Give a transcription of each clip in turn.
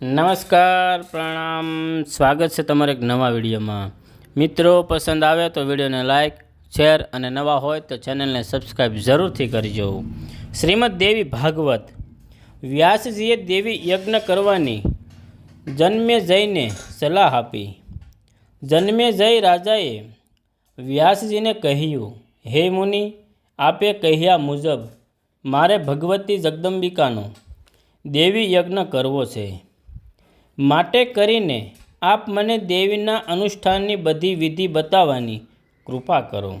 નમસ્કાર, પ્રણામ. સ્વાગત છે તમારા એક નવા વિડીયોમાં. મિત્રો, પસંદ આવે તો વિડીયોને લાઇક શેર અને નવા હોય તો ચેનલને સબસ્ક્રાઈબ જરૂરથી કરજો. શ્રીમદ દેવી ભાગવત. વ્યાસજીએ દેવી યજ્ઞ કરવાની જન્મે જઈને સલાહ આપી. જન્મે જઈ રાજાએ વ્યાસજીને કહ્યું, હે મુનિ, આપે કહ્યા મુજબ મારે ભગવતી જગદંબિકાનો દેવી યજ્ઞ કરવો છે. માટે કરીને આપ મને દેવીના અનુષ્ઠાનની બધી વિધિ બતાવવાની કૃપા કરો.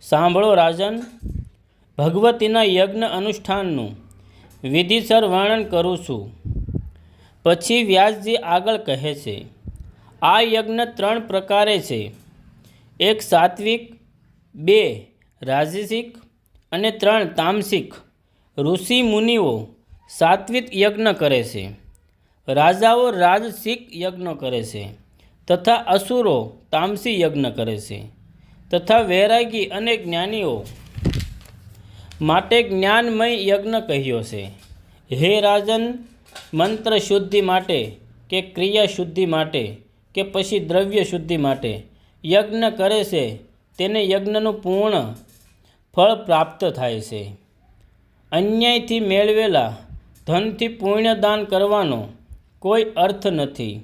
સાંભળો રાજન, ભગવતીના યજ્ઞ અનુષ્ઠાનનું વિધિસર વર્ણન કરું છું. પછી વ્યાસજી આગળ કહે છે, આ યજ્ઞ ત્રણ પ્રકારે છે. એક સાત્વિક, બે રાજસિક અને ત્રણ તામસિક. ઋષિ મુનિઓ સાત્વિક યજ્ઞ કરે છે. રાજાઓ રાજસિક યજ્ઞ કરે છે તથા અસુરો તામસી યજ્ઞ કરે છે તથા વૈરાગી અને જ્ઞાનીઓ માટે જ્ઞાનમય યજ્ઞ કહ્યો છે. હે રાજન, મંત્ર શુદ્ધિ માટે કે ક્રિયા શુદ્ધિ માટે કે પછી દ્રવ્ય શુદ્ધિ માટે યજ્ઞ કરે છે તેને યજ્ઞનું પૂર્ણ ફળ પ્રાપ્ત થાય છે. અન્યાયથી મેળવેલા ધનથી પુણ્યદાન કરવાનો કોઈ અર્થ નથી.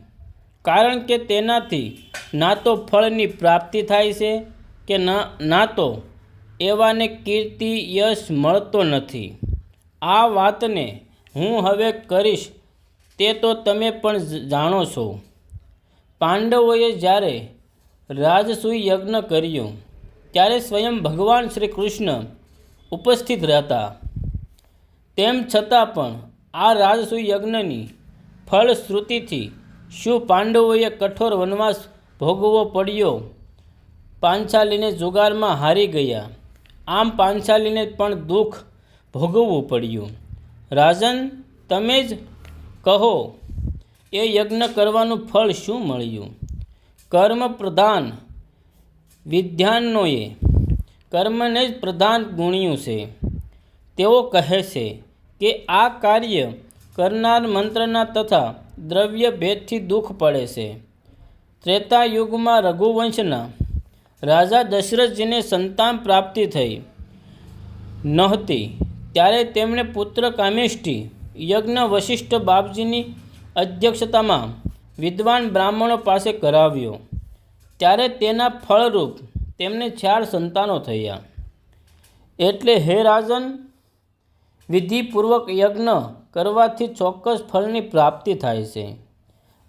કારણ કે તેનાથી ના તો ફળની પ્રાપ્તિ થાય છે કે ના તો એવાને કીર્તિ યશ મળતો નથી. આ વાતને હું હવે કરીશ તે તો તમે પણ જાણો છો. પાંડવોએ જ્યારે રાજસૂય યજ્ઞ કર્યો, ત્યારે સ્વયં ભગવાન શ્રી કૃષ્ણ ઉપસ્થિત રહેતા. તેમ છતાં પણ આ રાજસૂય યજ્ઞની ફળશ્રુતિથી શું પાંડવોએ કઠોર વનવાસ ભોગવવો પડ્યો? પાંચાલીને જુગારમાં હારી ગયા. આમ પાંચાલીને પણ દુઃખ ભોગવવું પડ્યું. રાજન, તમે જ કહો, એ યજ્ઞ કરવાનું ફળ શું મળ્યું? કર્મ પ્રધાન વિદ્યાનોએ કર્મને જ પ્રધાન ગુણ્યું છે. તેઓ કહે છે કે આ કાર્ય કરનાર મંત્રના તથા દ્રવ્ય ભેદથી દુઃખ પડે છે. ત્રેતા યુગમાં રઘુવંશના રાજા દશરથજીને સંતાન પ્રાપ્તિ થઈ. નહોતી. ત્યારે તેમણે પુત્ર કામિષ્ઠી, યજ્ઞ વશિષ્ઠ બાપજીની અધ્યક્ષતામાં વિદ્વાન બ્રાહ્મણો પાસે કરાવ્યો. ત્યારે તેના ફળરૂપ તેમને ચાર સંતાનો થયા. એટલે હે રાજન વિધિપૂર્વક યજ્ઞ કરવાથી ચોક્કસ ફળની પ્રાપ્તિ થાય છે.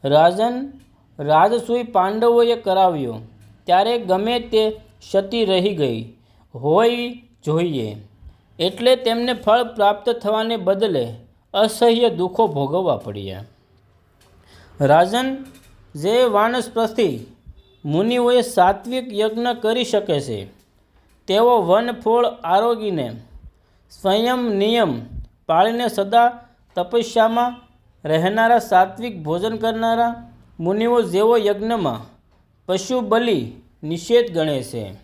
રાજન રાજસૂય પાંડવોએ કરાવ્યો. ત્યારે ગમે તે ક્ષતિ રહી ગઈ, હોય જોઈએ. એટલે તેમને ફળ પ્રાપ્ત થવાને બદલે અસહ્ય દુઃખો ભોગવવા પડ્યા. રાજન, જે વાનસ્પતિ મુનિઓએ સાત્વિક યજ્ઞ કરી શકે છે, તેઓ વનફોળ આરોગીને સ્વયં નિયમ પાળીને સદા તપસ્યામાં રહેનારા સાત્વિક ભોજન કરનારા મુનિઓ જેવો યજ્ઞમાં પશુ બલિ નિષેધ ગણે છે.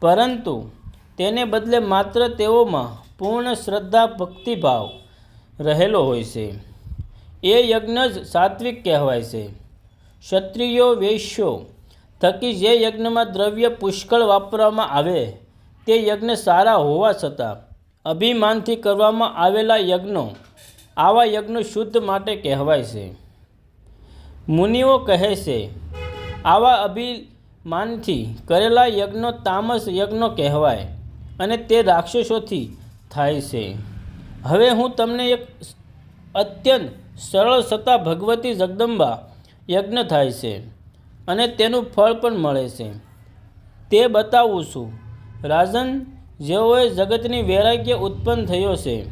પરંતુ તેને બદલે માત્ર તેઓમાં પૂર્ણ શ્રદ્ધા ભક્તિભાવ રહેલો હોય છે. એ યજ્ઞ જ સાત્વિક કહેવાય છે. ક્ષત્રિયો વૈશ્યો થકી જે યજ્ઞમાં દ્રવ્ય પુષ્કળ વાપરવામાં આવે તે યજ્ઞ સારા હોવા છતાં અભિમાનથી કરવામાં આવેલા યજ્ઞો આવા યજ્ઞો શુદ્ધ માટે કહેવાય છે. મુનિઓ કહે છે, આવા અભિમાનથી કરેલા યજ્ઞો તામસ યજ્ઞો કહેવાય અને તે રાક્ષસોથી થાય છે. હવે હું તમને એક અત્યંત સરળ છતાં ભગવતી જગદંબા યજ્ઞ થાય છે અને તેનું ફળ પણ મળે છે. તે બતાવું છું. રાજન જેઓએ જગતની વૈરાગ્ય ઉત્પન્ન થયો છે.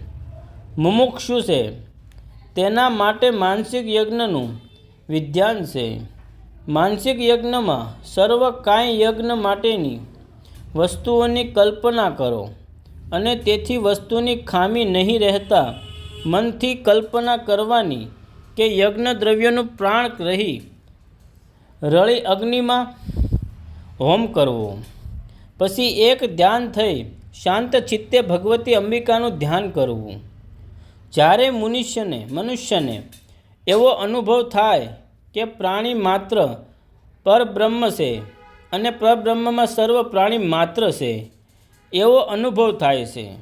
મુમુક્ષુ છે. તેના માટે માનસિક યજ્ઞનું વિધ્યાન છે. માનસિક યજ્ઞમાં સર્વ કાંઈ યજ્ઞ માટેની વસ્તુઓની કલ્પના કરો અને તેથી વસ્તુની ખામી નહીં રહેતા મનથી કલ્પના કરવાની કે યજ્ઞ દ્રવ્યનું પ્રાણ રહી રળી અગ્નિમાં હોમ કરવો. પછી એક ધ્યાન થઈ શાંત ચિત્તે ભગવતી અંબિકાનું ધ્યાન કરવું. જ્યારે મનુષ્યને મનુષ્યને એવો અનુભવ થાય કે પ્રાણી માત્ર પરબ્રહ્મ છે અને પરબ્રહ્મમાં સર્વ પ્રાણી માત્ર છે, એવો અનુભવ થાય છે.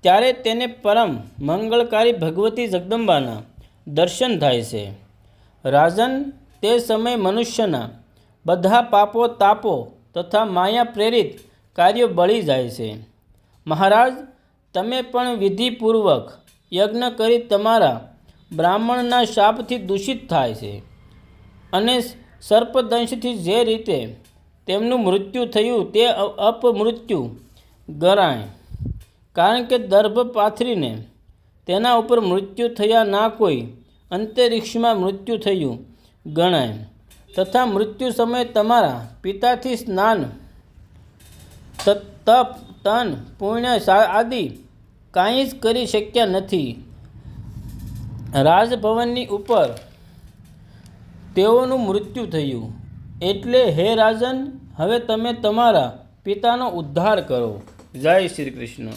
ત્યારે તેને પરમ મંગળકારી ભગવતી જગદંબાના દર્શન થાય છે. રાજન તે સમયે મનુષ્યના બધા પાપો તાપો તથા માયા પ્રેરિત કાર્યો બળી જાય છે. મહારાજ, તમે પણ વિધિપૂર્વક યજ્ઞ કરી તમારા બ્રાહ્મણના શાપથી દૂષિત થાય છે અને સર્પદંશથી જે રીતે તેમનું મૃત્યુ થયું તે અપમૃત્યુ ગણાય કારણ કે દર્ભ પાથરીને તેના ઉપર મૃત્યુ થયા ના કોઈ અંતરિક્ષમાં મૃત્યુ થયું ગણાય. તથા મૃત્યુ સમયે તમારા પિતાથી સ્નાન, તપ તન, પુણ્ય આદિ કાંઈ જ કરી શક્યા નથી. રાજભવનની ઉપર તેઓનું મૃત્યુ થયું. એટલે હે રાજન, હવે તમે તમારા પિતાનો ઉદ્ધાર કરો. જય શ્રી કૃષ્ણ.